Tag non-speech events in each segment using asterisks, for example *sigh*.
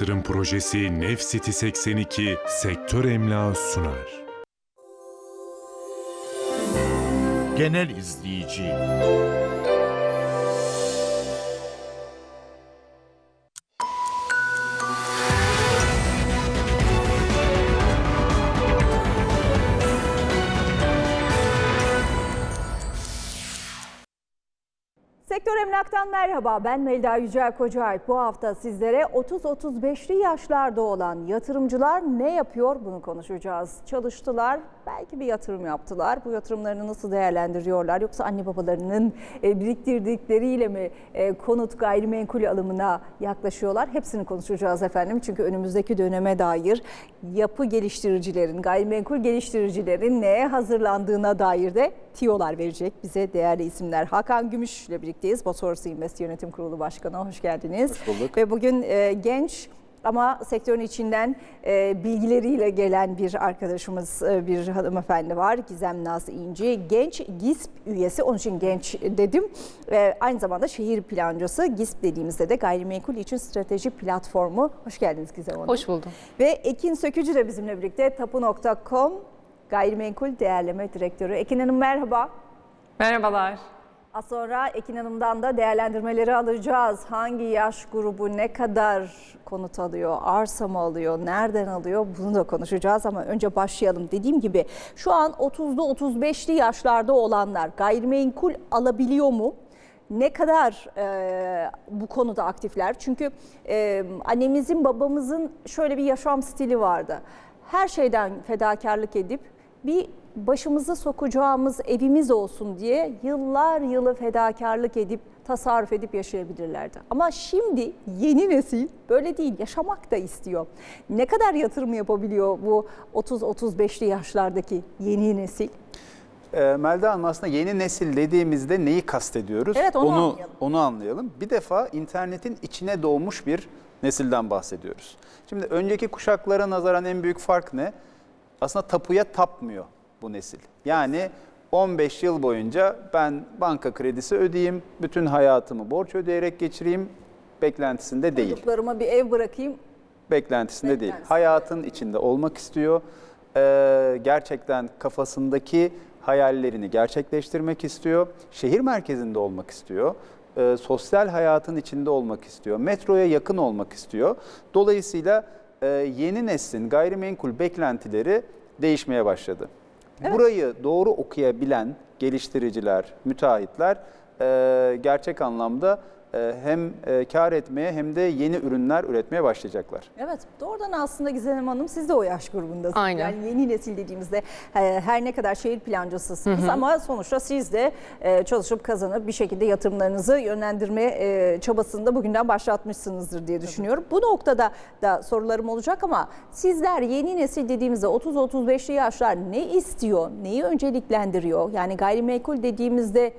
yatırım projesi Nef City 82 sektör emlağı sunar. Genel izleyici. Merhaba. Ben Melda Yücel Kocaalp. Bu hafta sizlere 30-35'li yaşlarda olan yatırımcılar ne yapıyor bunu konuşacağız. Çalıştılar, belki bir yatırım yaptılar. Bu yatırımlarını nasıl değerlendiriyorlar? Yoksa anne babalarının e, biriktirdikleriyle mi e, konut gayrimenkul alımına yaklaşıyorlar? Hepsini konuşacağız efendim. Çünkü önümüzdeki döneme dair yapı geliştiricilerin, gayrimenkul geliştiricilerin neye hazırlandığına dair de tiyolar verecek bize değerli isimler. Hakan Gümüş ile birlikteyiz. Bosorus Invest Yönetim Kurulu Başkanı. Hoş geldiniz. Hoş bulduk. Ve bugün e, genç ama sektörün içinden e, bilgileriyle gelen bir arkadaşımız, e, bir hanımefendi var. Gizem Naz İnci. Genç GİSP üyesi. Onun için genç dedim. E, aynı zamanda şehir plancısı. GİSP dediğimizde de gayrimenkul için strateji platformu. Hoş geldiniz Gizem Hanım. Hoş buldum. Ve Ekin Sökücü de bizimle birlikte. Tapu.com Gayrimenkul Değerleme Direktörü. Ekin Hanım merhaba. Merhabalar. Az sonra Ekin Hanım'dan da değerlendirmeleri alacağız. Hangi yaş grubu ne kadar konut alıyor, arsa mı alıyor, nereden alıyor bunu da konuşacağız. Ama önce başlayalım. Dediğim gibi şu an 30'lu 35'li yaşlarda olanlar gayrimenkul alabiliyor mu? Ne kadar e, bu konuda aktifler? Çünkü e, annemizin babamızın şöyle bir yaşam stili vardı. Her şeyden fedakarlık edip bir başımızı sokacağımız evimiz olsun diye yıllar yılı fedakarlık edip tasarruf edip yaşayabilirlerdi. Ama şimdi yeni nesil böyle değil, yaşamak da istiyor. Ne kadar yatırım yapabiliyor bu 30-35'li yaşlardaki yeni nesil? Ee, Melda Hanım aslında yeni nesil dediğimizde neyi kastediyoruz? Evet, onu onu anlayalım. Onu anlayalım. Bir defa internetin içine doğmuş bir nesilden bahsediyoruz. Şimdi önceki kuşaklara nazaran en büyük fark ne? Aslında tapuya tapmıyor bu nesil. Yani 15 yıl boyunca ben banka kredisi ödeyeyim, bütün hayatımı borç ödeyerek geçireyim beklentisinde değil. Çocuklarıma bir ev bırakayım. beklentisinde değil. Beklentisinde. Hayatın içinde olmak istiyor. Ee, gerçekten kafasındaki hayallerini gerçekleştirmek istiyor. Şehir merkezinde olmak istiyor. Ee, sosyal hayatın içinde olmak istiyor. Metroya yakın olmak istiyor. Dolayısıyla e, yeni neslin gayrimenkul beklentileri değişmeye başladı. Burayı doğru okuyabilen geliştiriciler, müteahhitler gerçek anlamda hem e, kar etmeye hem de yeni ürünler üretmeye başlayacaklar. Evet doğrudan aslında Gizem Hanım siz de o yaş grubundasınız. Aynen. Yani yeni nesil dediğimizde e, her ne kadar şehir plancısısınız ama sonuçta siz de e, çalışıp kazanıp bir şekilde yatırımlarınızı yönlendirme e, çabasında bugünden başlatmışsınızdır diye düşünüyorum. Bu noktada da sorularım olacak ama sizler yeni nesil dediğimizde 30-35'li yaşlar ne istiyor, neyi önceliklendiriyor? Yani gayrimenkul dediğimizde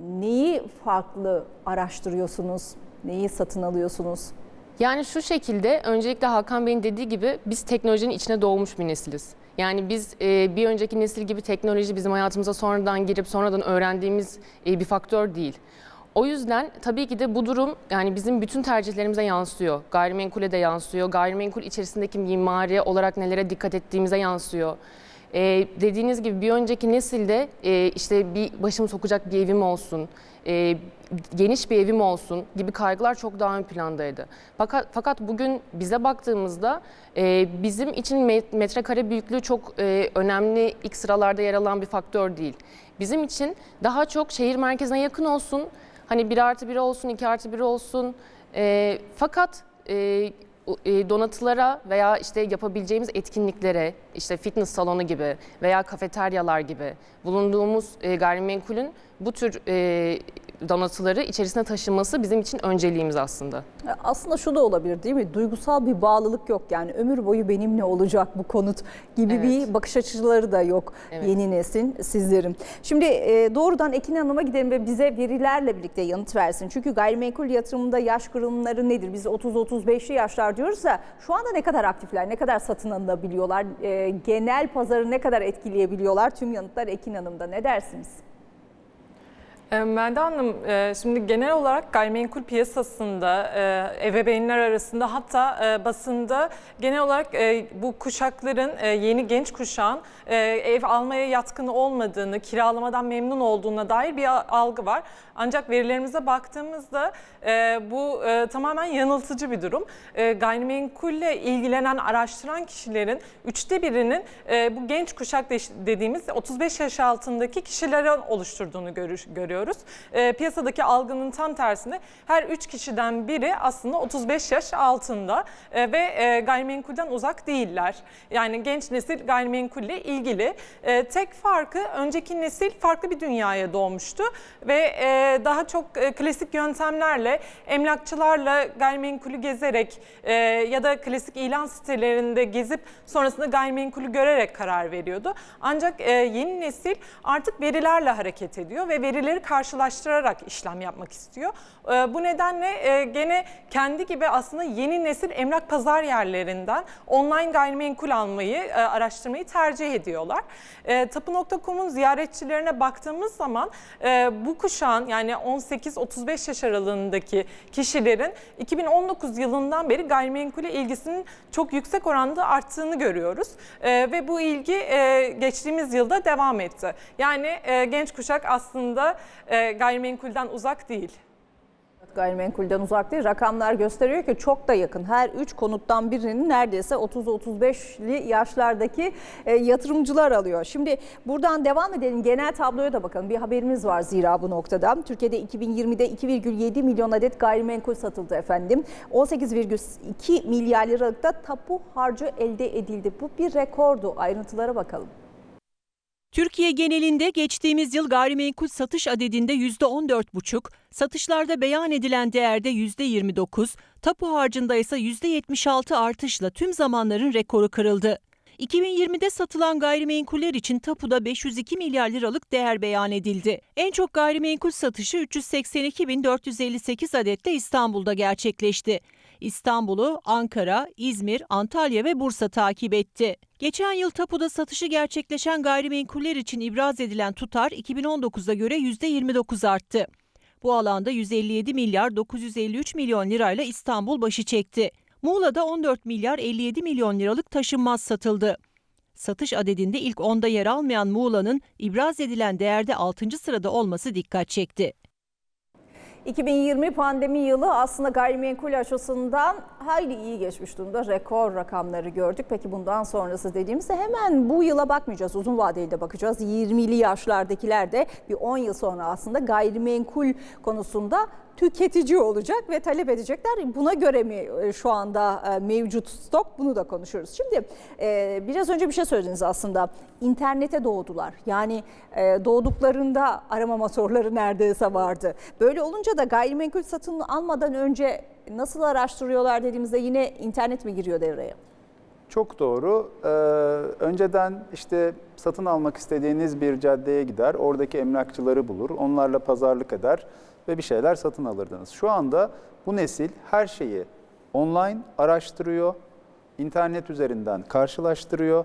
neyi farklı araştırıyorsunuz, neyi satın alıyorsunuz? Yani şu şekilde öncelikle Hakan Bey'in dediği gibi biz teknolojinin içine doğmuş bir nesiliz. Yani biz e, bir önceki nesil gibi teknoloji bizim hayatımıza sonradan girip sonradan öğrendiğimiz e, bir faktör değil. O yüzden tabii ki de bu durum yani bizim bütün tercihlerimize yansıyor. Gayrimenkule de yansıyor. Gayrimenkul içerisindeki mimari olarak nelere dikkat ettiğimize yansıyor. Ee, dediğiniz gibi bir önceki nesilde e, işte bir başımı sokacak bir evim olsun, e, geniş bir evim olsun gibi kaygılar çok daha ön plandaydı. Fakat, fakat bugün bize baktığımızda e, bizim için met- metrekare büyüklüğü çok e, önemli ilk sıralarda yer alan bir faktör değil. Bizim için daha çok şehir merkezine yakın olsun, hani 1 artı 1 olsun, 2 artı 1 olsun. E, fakat e, e, donatılara veya işte yapabileceğimiz etkinliklere, işte fitness salonu gibi veya kafeteryalar gibi bulunduğumuz e, gayrimenkulün bu tür e, donatıları içerisine taşınması bizim için önceliğimiz aslında. E, Aslında şu da olabilir değil mi? Duygusal bir bağlılık yok yani ömür boyu benimle olacak bu konut gibi Evet. bir bakış açıları da yok Evet. yeni neslin sizlerin. Şimdi e, doğrudan Ekin Hanım'a gidelim ve bize verilerle birlikte yanıt versin. Çünkü gayrimenkul yatırımında yaş kurumları nedir? Biz 30-35'li yaşlar diyoruz da şu anda ne kadar aktifler, ne kadar satın alınabiliyorlar, e, genel pazarı ne kadar etkileyebiliyorlar? Tüm yanıtlar Ekin Hanım'da ne dersiniz? E, Melda Hanım, e, şimdi genel olarak gayrimenkul piyasasında, e, ebeveynler arasında hatta e, basında genel olarak bu kuşakların, yeni genç kuşağın ev almaya yatkın olmadığını, kiralamadan memnun olduğuna dair bir algı var. Ancak verilerimize baktığımızda bu tamamen yanıltıcı bir durum. Gayrimenkulle ilgilenen, araştıran kişilerin üçte birinin bu genç kuşak de- dediğimiz 35 yaş altındaki kişilerin oluşturduğunu görür- görüyoruz. E, piyasadaki algının tam tersine her üç kişiden biri aslında 35 yaş altında e, ve e, gayrimenkulden uzak değiller. Yani genç nesil gayrimenkulle ilgili. E, tek farkı önceki nesil farklı bir dünyaya doğmuştu ve e, daha çok e, klasik yöntemlerle emlakçılarla gayrimenkulü gezerek e, ya da klasik ilan sitelerinde gezip sonrasında gayrimenkulü görerek karar veriyordu. Ancak e, yeni nesil artık verilerle hareket ediyor ve verileri karşılaştırarak işlem yapmak istiyor. E, bu nedenle e, gene kendi gibi aslında yeni nesil emlak pazar yerlerinden online gayrimenkul almayı, e, araştırmayı tercih ediyorlar. E, Tapu.com'un ziyaretçilerine baktığımız zaman e, bu kuşağın yani 18-35 yaş aralığındaki kişilerin 2019 yılından beri gayrimenkule ilgisinin çok yüksek oranda arttığını görüyoruz. Ve bu ilgi geçtiğimiz yılda devam etti. Yani genç kuşak aslında e, gayrimenkulden uzak değil. Gayrimenkulden uzak değil. Rakamlar gösteriyor ki çok da yakın. Her 3 konuttan birinin neredeyse 30-35'li yaşlardaki e, yatırımcılar alıyor. Şimdi buradan devam edelim. Genel tabloya da bakalım. Bir haberimiz var zira bu noktada. Türkiye'de 2020'de 2,7 milyon adet gayrimenkul satıldı efendim. 18,2 milyar liralıkta tapu harcı elde edildi. Bu bir rekordu. Ayrıntılara bakalım. Türkiye genelinde geçtiğimiz yıl gayrimenkul satış adedinde %14,5, satışlarda beyan edilen değerde %29, tapu harcında ise %76 artışla tüm zamanların rekoru kırıldı. 2020'de satılan gayrimenkuller için tapuda 502 milyar liralık değer beyan edildi. En çok gayrimenkul satışı 382.458 adetle İstanbul'da gerçekleşti. İstanbul'u Ankara, İzmir, Antalya ve Bursa takip etti. Geçen yıl tapuda satışı gerçekleşen gayrimenkuller için ibraz edilen tutar 2019'a göre %29 arttı. Bu alanda 157 milyar 953 milyon lirayla İstanbul başı çekti. Muğla'da 14 milyar 57 milyon liralık taşınmaz satıldı. Satış adedinde ilk onda yer almayan Muğla'nın ibraz edilen değerde 6. sırada olması dikkat çekti. 2020 pandemi yılı aslında gayrimenkul açısından hayli iyi geçmiş durumda. Rekor rakamları gördük. Peki bundan sonrası dediğimizde hemen bu yıla bakmayacağız. Uzun vadeli de bakacağız. 20'li yaşlardakiler de bir 10 yıl sonra aslında gayrimenkul konusunda tüketici olacak ve talep edecekler. Buna göre mi e, şu anda e, mevcut stok bunu da konuşuyoruz. Şimdi e, biraz önce bir şey söylediniz aslında. İnternete doğdular. Yani doğduklarında arama motorları neredeyse vardı. Böyle olunca da gayrimenkul satın almadan önce nasıl araştırıyorlar dediğimizde yine internet mi giriyor devreye? Çok doğru. Ee, önceden işte satın almak istediğiniz bir caddeye gider, oradaki emlakçıları bulur, onlarla pazarlık eder ve bir şeyler satın alırdınız. Şu anda bu nesil her şeyi online araştırıyor, internet üzerinden karşılaştırıyor.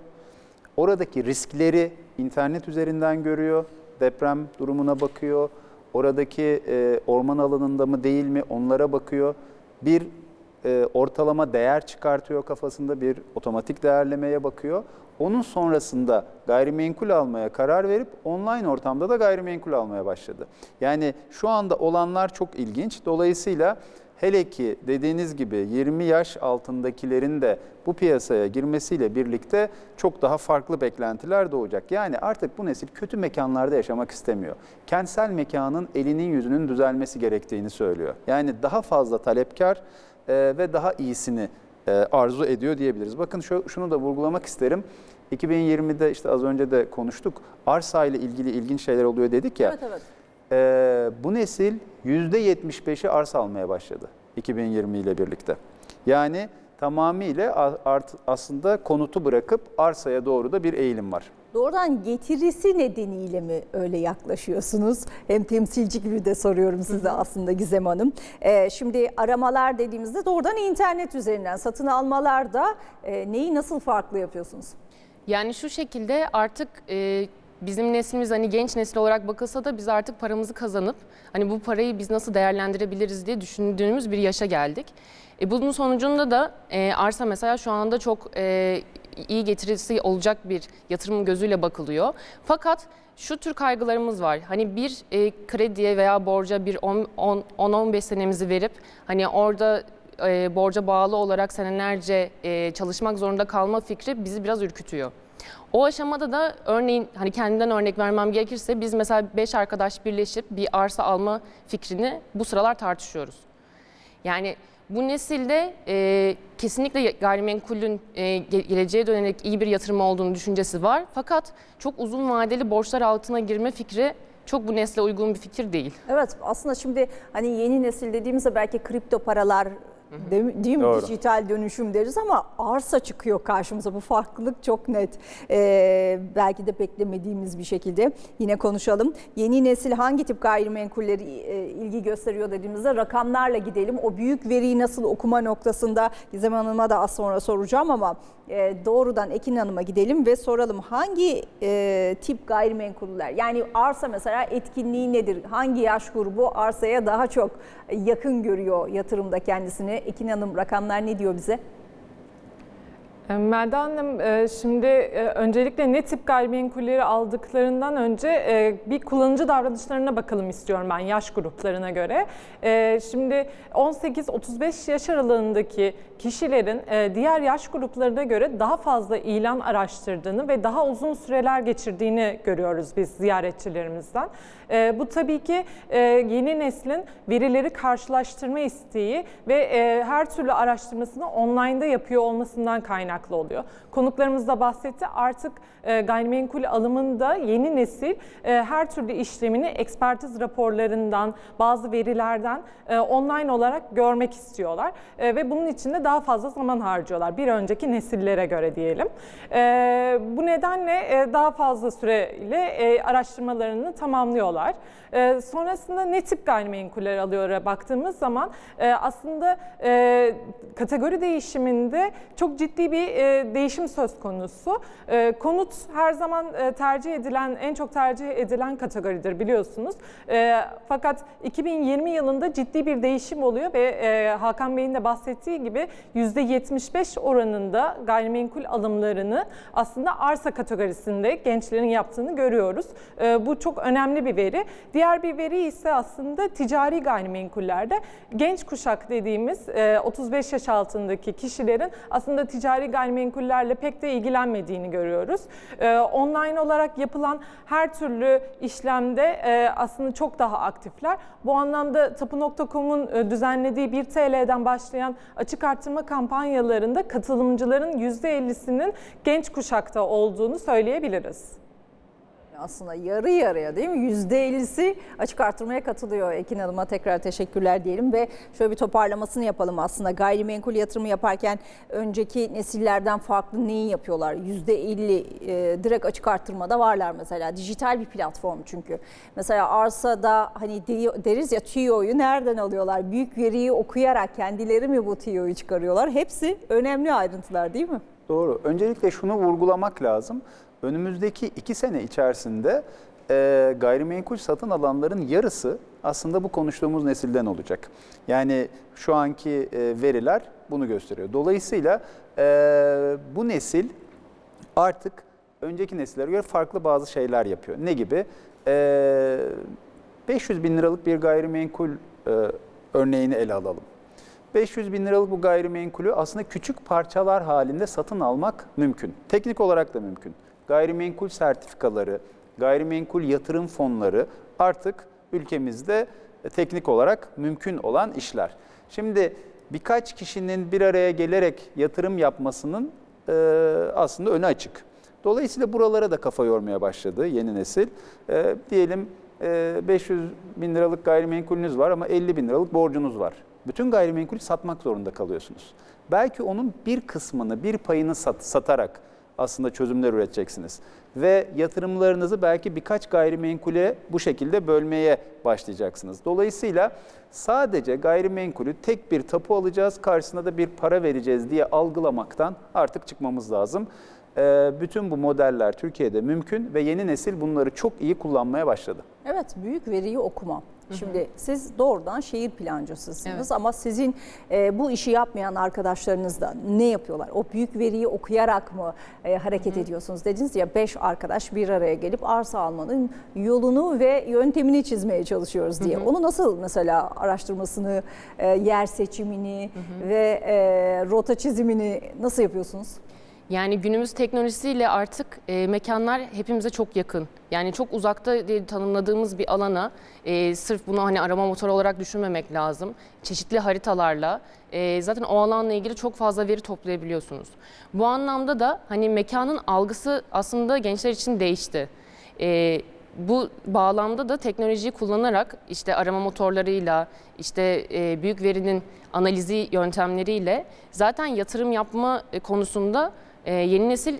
Oradaki riskleri internet üzerinden görüyor, deprem durumuna bakıyor, oradaki e, orman alanında mı değil mi onlara bakıyor. Bir e, ortalama değer çıkartıyor kafasında bir otomatik değerlemeye bakıyor. Onun sonrasında gayrimenkul almaya karar verip online ortamda da gayrimenkul almaya başladı. Yani şu anda olanlar çok ilginç. Dolayısıyla hele ki dediğiniz gibi 20 yaş altındakilerin de bu piyasaya girmesiyle birlikte çok daha farklı beklentiler doğacak. Yani artık bu nesil kötü mekanlarda yaşamak istemiyor. Kentsel mekanın elinin yüzünün düzelmesi gerektiğini söylüyor. Yani daha fazla talepkar e, ve daha iyisini e, arzu ediyor diyebiliriz. Bakın şu, şunu da vurgulamak isterim. 2020'de işte az önce de konuştuk. Arsa ile ilgili ilginç şeyler oluyor dedik ya. Evet evet. E, bu nesil %75'i arsa almaya başladı 2020 ile birlikte. Yani tamamıyla art, aslında konutu bırakıp arsaya doğru da bir eğilim var. Doğrudan getirisi nedeniyle mi öyle yaklaşıyorsunuz? Hem temsilci gibi de soruyorum size aslında Gizem Hanım. Ee, şimdi aramalar dediğimizde doğrudan internet üzerinden satın almalarda e, neyi nasıl farklı yapıyorsunuz? Yani şu şekilde artık e, bizim neslimiz hani genç nesil olarak bakılsa da biz artık paramızı kazanıp hani bu parayı biz nasıl değerlendirebiliriz diye düşündüğümüz bir yaşa geldik. E, bunun sonucunda da e, arsa mesela şu anda çok e, iyi getirisi olacak bir yatırım gözüyle bakılıyor. Fakat şu tür kaygılarımız var. Hani bir e, krediye veya borca bir 10-15 senemizi verip hani orada e, borca bağlı olarak senelerce e, çalışmak zorunda kalma fikri bizi biraz ürkütüyor. O aşamada da örneğin hani kendimden örnek vermem gerekirse biz mesela 5 arkadaş birleşip bir arsa alma fikrini bu sıralar tartışıyoruz. Yani bu nesilde e, kesinlikle gayrimenkulün e, ge- geleceğe dönelik iyi bir yatırım olduğunu düşüncesi var. Fakat çok uzun vadeli borçlar altına girme fikri çok bu nesle uygun bir fikir değil. Evet aslında şimdi hani yeni nesil dediğimizde belki kripto paralar değil, değil mi? Doğru. Dijital dönüşüm deriz ama arsa çıkıyor karşımıza. Bu farklılık çok net. Ee, belki de beklemediğimiz bir şekilde yine konuşalım. Yeni nesil hangi tip gayrimenkulleri e, ilgi gösteriyor dediğimizde rakamlarla gidelim. O büyük veriyi nasıl okuma noktasında Gizem Hanım'a da az sonra soracağım ama e, doğrudan Ekin Hanım'a gidelim ve soralım hangi e, tip gayrimenkuller yani arsa mesela etkinliği nedir? Hangi yaş grubu arsaya daha çok yakın görüyor yatırımda kendisini? Ekin Hanım rakamlar ne diyor bize? E, Melda Hanım e, şimdi e, öncelikle ne tip gayrimenkulleri aldıklarından önce e, bir kullanıcı davranışlarına bakalım istiyorum ben yaş gruplarına göre. Şimdi 18-35 yaş aralığındaki kişilerin diğer yaş gruplarına göre daha fazla ilan araştırdığını ve daha uzun süreler geçirdiğini görüyoruz biz ziyaretçilerimizden. E, Bu tabii ki e, yeni neslin verileri karşılaştırma isteği ve e, her türlü araştırmasını online'da yapıyor olmasından kaynaklı oluyor. Konuklarımız da bahsetti artık e, gayrimenkul alımında yeni nesil e, her türlü işlemini ekspertiz raporlarından, bazı verilerden e, online olarak görmek istiyorlar E, ve bunun için de daha fazla zaman harcıyorlar bir önceki nesillere göre diyelim. E, Bu nedenle e, daha fazla süreyle e, araştırmalarını tamamlıyorlar. E, Sonrasında ne tip gayrimenkuller alıyor'a baktığımız zaman e, aslında e, kategori değişiminde çok ciddi bir e, değişim söz konusu. E, Konut her zaman e, tercih edilen, en çok tercih edilen kategoridir biliyorsunuz. E, Fakat 2020 yılında ciddi bir değişim oluyor ve e, Hakan Bey'in de bahsettiği gibi %75 oranında gayrimenkul alımlarını aslında arsa kategorisinde gençlerin yaptığını görüyoruz. E, Bu çok önemli bir veri. Diğer bir veri ise aslında ticari gayrimenkullerde genç kuşak dediğimiz e, 35 yaş altındaki kişilerin aslında ticari gayrimenkullerle pek de ilgilenmediğini görüyoruz. E, Online olarak yapılan her türlü işlemde e, aslında çok daha aktifler. Bu anlamda Tapu.com'un e, düzenlediği 1 TL'den başlayan açık artırma kampanyalarında katılımcıların %50'sinin genç kuşakta olduğunu söyleyebiliriz. Aslında yarı yarıya değil mi? %50'si açık artırmaya katılıyor. Ekin Hanım'a tekrar teşekkürler diyelim ve şöyle bir toparlamasını yapalım aslında. Gayrimenkul yatırımı yaparken önceki nesillerden farklı neyi yapıyorlar? %50 e, direkt açık artırmada varlar mesela. Dijital bir platform çünkü. Mesela arsada hani de- deriz ya TÜYO'yu nereden alıyorlar? Büyük veriyi okuyarak kendileri mi bu TÜYO'yu çıkarıyorlar? Hepsi önemli ayrıntılar değil mi? Doğru. Öncelikle şunu vurgulamak lazım. Önümüzdeki iki sene içerisinde e, gayrimenkul satın alanların yarısı aslında bu konuştuğumuz nesilden olacak. Yani şu anki e, veriler bunu gösteriyor. Dolayısıyla e, bu nesil artık önceki nesillere göre farklı bazı şeyler yapıyor. Ne gibi? E, 500 bin liralık bir gayrimenkul e, örneğini ele alalım. 500 bin liralık bu gayrimenkulü aslında küçük parçalar halinde satın almak mümkün. Teknik olarak da mümkün. Gayrimenkul sertifikaları, gayrimenkul yatırım fonları artık ülkemizde e, teknik olarak mümkün olan işler. Şimdi birkaç kişinin bir araya gelerek yatırım yapmasının e, aslında önü açık. Dolayısıyla buralara da kafa yormaya başladı yeni nesil. E, diyelim e, 500 bin liralık gayrimenkulünüz var ama 50 bin liralık borcunuz var. Bütün gayrimenkulü satmak zorunda kalıyorsunuz. Belki onun bir kısmını, bir payını sat, satarak aslında çözümler üreteceksiniz. Ve yatırımlarınızı belki birkaç gayrimenkule bu şekilde bölmeye başlayacaksınız. Dolayısıyla sadece gayrimenkulü tek bir tapu alacağız, karşısına da bir para vereceğiz diye algılamaktan artık çıkmamız lazım. Ee, bütün bu modeller Türkiye'de mümkün ve yeni nesil bunları çok iyi kullanmaya başladı. Evet, büyük veriyi okuma. Şimdi siz doğrudan şehir plancısısınız Evet. ama sizin e, bu işi yapmayan arkadaşlarınız da ne yapıyorlar? O büyük veriyi okuyarak mı e, hareket ediyorsunuz? Dediniz ya 5 arkadaş bir araya gelip arsa almanın yolunu ve yöntemini çizmeye çalışıyoruz diye. Onu nasıl mesela araştırmasını, e, yer seçimini ve e, rota çizimini nasıl yapıyorsunuz? Yani günümüz teknolojisiyle artık e, mekanlar hepimize çok yakın. Yani çok uzakta diye tanımladığımız bir alana e, sırf bunu hani arama motoru olarak düşünmemek lazım. Çeşitli haritalarla e, zaten o alanla ilgili çok fazla veri toplayabiliyorsunuz. Bu anlamda da hani mekanın algısı aslında gençler için değişti. E, bu bağlamda da teknolojiyi kullanarak işte arama motorlarıyla işte e, büyük verinin analizi yöntemleriyle zaten yatırım yapma e, konusunda e, yeni nesil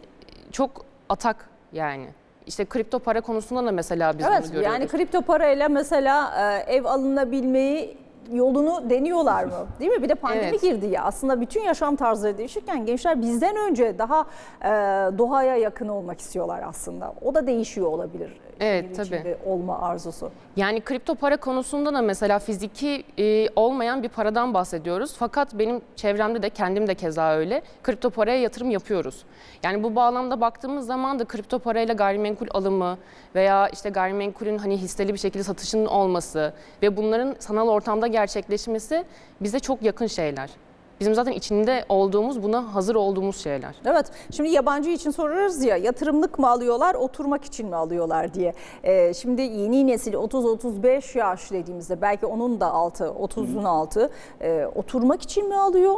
çok atak yani. İşte kripto para konusunda da mesela biz bunu Evet görüyoruz. yani kripto parayla mesela e, ev alınabilmeyi yolunu deniyorlar mı? *laughs* Değil mi? Bir de pandemi Evet. girdi ya. Aslında bütün yaşam tarzları değişirken gençler bizden önce daha e, doğaya yakın olmak istiyorlar aslında. O da değişiyor olabilir. Evet, şehir tabii. içinde olma arzusu. Yani kripto para konusunda da mesela fiziki e, olmayan bir paradan bahsediyoruz. Fakat benim çevremde de kendim de keza öyle. Kripto paraya yatırım yapıyoruz. Yani bu bağlamda baktığımız zaman da kripto parayla gayrimenkul alımı veya işte gayrimenkulün hani hisseli bir şekilde satışının olması ve bunların sanal ortamda gerçekleşmesi bize çok yakın şeyler. Bizim zaten içinde olduğumuz, buna hazır olduğumuz şeyler. Evet. Şimdi yabancı için sorarız ya yatırımlık mı alıyorlar, oturmak için mi alıyorlar diye. Ee, şimdi yeni nesil 30-35 yaş dediğimizde belki onun da altı, 30'un altı e, oturmak için mi alıyor?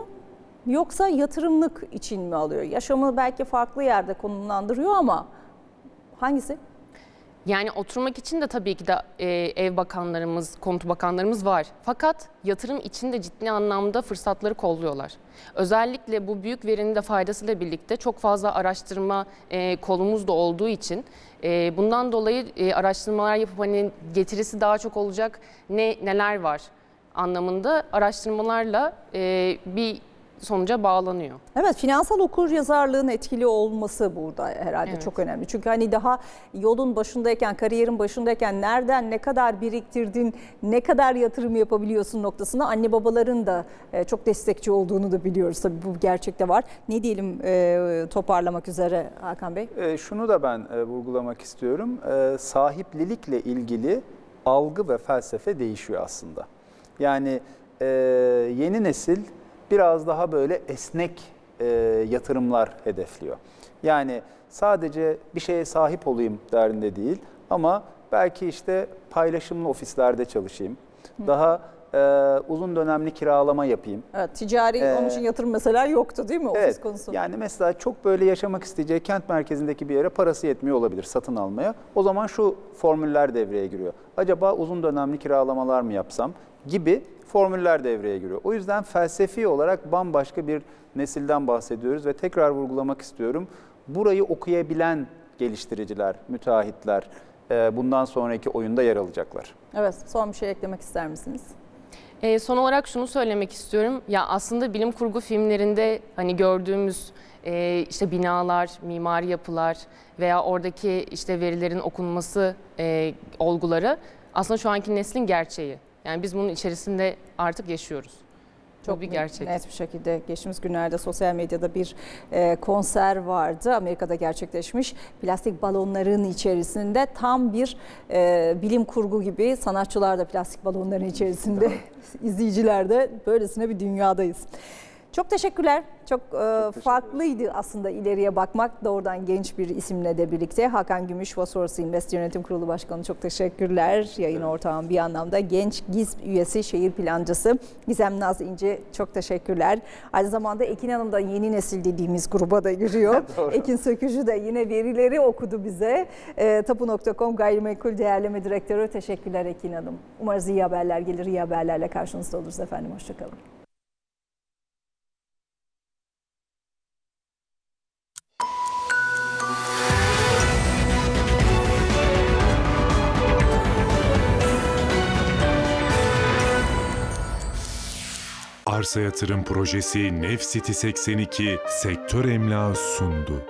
Yoksa yatırımlık için mi alıyor? Yaşamı belki farklı yerde konumlandırıyor ama hangisi? Yani oturmak için de tabii ki de e, ev bakanlarımız, konut bakanlarımız var. Fakat yatırım için de ciddi anlamda fırsatları kolluyorlar. Özellikle bu büyük verinin de faydasıyla birlikte çok fazla araştırma e, kolumuz da olduğu için e, bundan dolayı e, araştırmalar yapıp hani getirisi daha çok olacak ne neler var anlamında araştırmalarla e, bir sonuca bağlanıyor. Evet finansal okur yazarlığın etkili olması burada herhalde Evet. çok önemli. Çünkü hani daha yolun başındayken, kariyerin başındayken nereden ne kadar biriktirdin, ne kadar yatırım yapabiliyorsun noktasında anne babaların da e, çok destekçi olduğunu da biliyoruz. Tabii bu gerçekte var. Ne diyelim e, toparlamak üzere Hakan Bey? E, şunu da ben e, vurgulamak istiyorum. E, sahiplilikle ilgili algı ve felsefe değişiyor aslında. Yani e, yeni nesil biraz daha böyle esnek e, yatırımlar hedefliyor. Yani sadece bir şeye sahip olayım derdinde değil ama belki işte paylaşımlı ofislerde çalışayım. Daha e, uzun dönemli kiralama yapayım. Evet ticari Ee, onun için yatırım mesela yoktu değil mi ofis konusu? Yani mesela çok böyle yaşamak isteyeceği kent merkezindeki bir yere parası yetmiyor olabilir satın almaya. O zaman şu formüller devreye giriyor. Acaba uzun dönemli kiralamalar mı yapsam gibi formüller devreye giriyor. O yüzden felsefi olarak bambaşka bir nesilden bahsediyoruz ve tekrar vurgulamak istiyorum. Burayı okuyabilen geliştiriciler, müteahhitler e, bundan sonraki oyunda yer alacaklar. Evet son bir şey eklemek ister misiniz? E, son olarak şunu söylemek istiyorum. Ya aslında bilim kurgu filmlerinde hani gördüğümüz e, işte binalar, mimari yapılar veya oradaki işte verilerin okunması e, olguları aslında şu anki neslin gerçeği. Yani biz bunun içerisinde artık yaşıyoruz. Çok bir gerçek. Net bir şekilde geçtiğimiz günlerde sosyal medyada bir e, konser vardı. Amerika'da gerçekleşmiş. Plastik balonların içerisinde tam bir e, bilim kurgu gibi sanatçılar da plastik balonların içerisinde, *laughs* izleyiciler de böylesine bir dünyadayız. Çok teşekkürler. Çok, e, farklıydı aslında ileriye bakmak. Doğrudan genç bir isimle de birlikte. Hakan Gümüş, Fosorus Invest Yönetim Kurulu Başkanı çok teşekkürler. Yayın ortağım bir anlamda. Genç GİSP üyesi, şehir plancısı Gizem Naz İnce çok teşekkürler. Aynı zamanda Ekin Hanım da yeni nesil dediğimiz gruba da giriyor. *laughs* Ekin Sökücü de yine verileri okudu bize. E, Tapu.com Gayrimenkul Değerleme Direktörü. Teşekkürler Ekin Hanım. Umarız iyi haberler gelir. iyi haberlerle karşınızda oluruz efendim. Hoşçakalın. Arsa Yatırım Projesi Nev City 82 Sektör Emlak sundu.